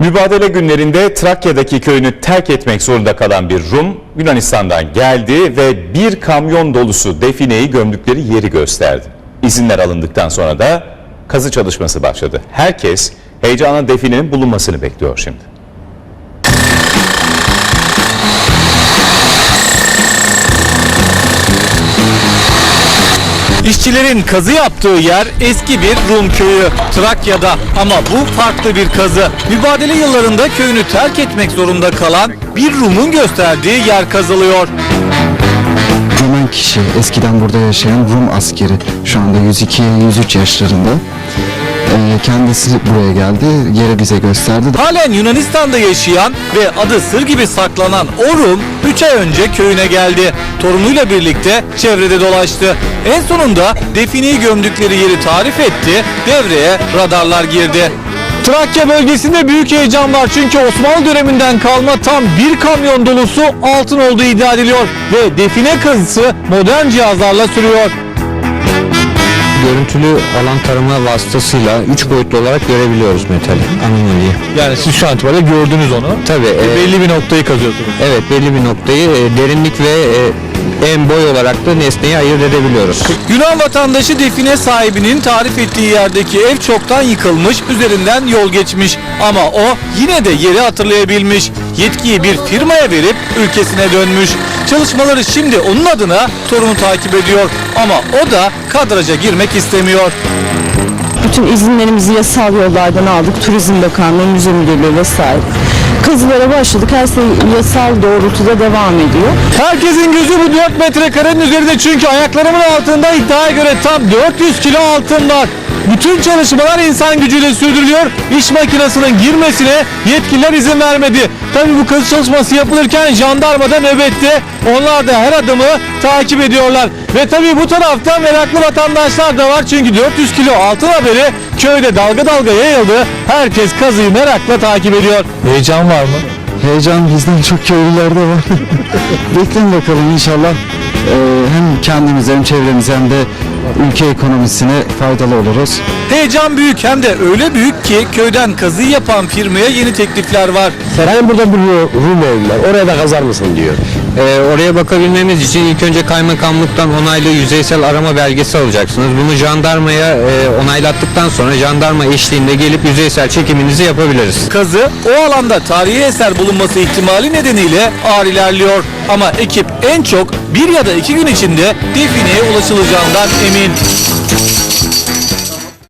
Mübadele günlerinde Trakya'daki köyünü terk etmek zorunda kalan bir Rum Yunanistan'dan geldi ve bir kamyon dolusu defineyi gömdükleri yeri gösterdi. İzinler alındıktan sonra da kazı çalışması başladı. Herkes heyecanla definenin bulunmasını bekliyor şimdi. İşçilerin kazı yaptığı yer eski bir Rum köyü Trakya'da ama bu farklı bir kazı. Mübadele yıllarında köyünü terk etmek zorunda kalan bir Rum'un gösterdiği yer kazılıyor. Roman kişi eskiden burada yaşayan Rum askeri şu anda 102-103 yaşlarında. Ee, kendisi buraya geldi, yeri bize gösterdi. Halen Yunanistan'da yaşayan ve adı sır gibi saklanan o Rum 3 ay önce köyüne geldi. Torunuyla birlikte çevrede dolaştı. En sonunda defineyi gömdükleri yeri tarif etti, devreye radarlar girdi. Trakya bölgesinde büyük heyecan var çünkü Osmanlı döneminden kalma tam bir kamyon dolusu altın olduğu iddia ediliyor ve define kazısı modern cihazlarla sürüyor. Görüntülü alan tarama vasıtasıyla 3 boyutlu olarak görebiliyoruz metali, anomaliyi. Yani siz şu an itibariyle gördünüz onu. Tabii e, Belli bir noktayı kazıyorsunuz. evet belli bir noktayı e, derinlik ve e, en boy olarak da nesneyi ayırt edebiliyoruz. Yunan vatandaşı define sahibinin tarif ettiği yerdeki ev çoktan yıkılmış, üzerinden yol geçmiş. Ama o yine de yeri hatırlayabilmiş. Yetkiyi bir firmaya verip ülkesine dönmüş. Çalışmaları şimdi onun adına torunu takip ediyor. Ama o da kadraja girmek istemiyor. Bütün izinlerimizi yasal yollardan aldık. Turizm Bakanlığı, Müze Müdürlüğü vesaire. Kazılara başladık. Her şey yasal doğrultuda devam ediyor. Herkesin gözü bu 4 metrekarenin üzerinde çünkü ayaklarımın altında iddiaya göre tam 400 kilo altın var. Bütün çalışmalar insan gücüyle sürdürülüyor. İş makinesinin girmesine yetkililer izin vermedi. Tabii bu kazı çalışması yapılırken jandarma da nöbette. Onlar da her adımı takip ediyorlar. Ve tabii bu tarafta meraklı vatandaşlar da var. Çünkü 400 kilo altın haberi köyde dalga dalga yayıldı. Herkes kazıyı merakla takip ediyor. Heyecan var mı? Heyecan bizden çok köylülerde var. Bekleyin bakalım inşallah ee, hem kendimize hem çevremize hem de ülke ekonomisine faydalı oluruz. Heyecan büyük hem de öyle büyük ki köyden kazı yapan firmaya yeni teklifler var. Herhangi burada bir Rum evi var. Oraya da kazar mısın diyor. E, oraya bakabilmemiz için ilk önce kaymakamlıktan onaylı yüzeysel arama belgesi alacaksınız. Bunu jandarmaya e, onaylattıktan sonra jandarma eşliğinde gelip yüzeysel çekiminizi yapabiliriz. Kazı o alanda tarihi eser bulunması ihtimali nedeniyle ağır ilerliyor. Ama ekip en çok bir ya da iki gün içinde defineye ulaşılacağından emin.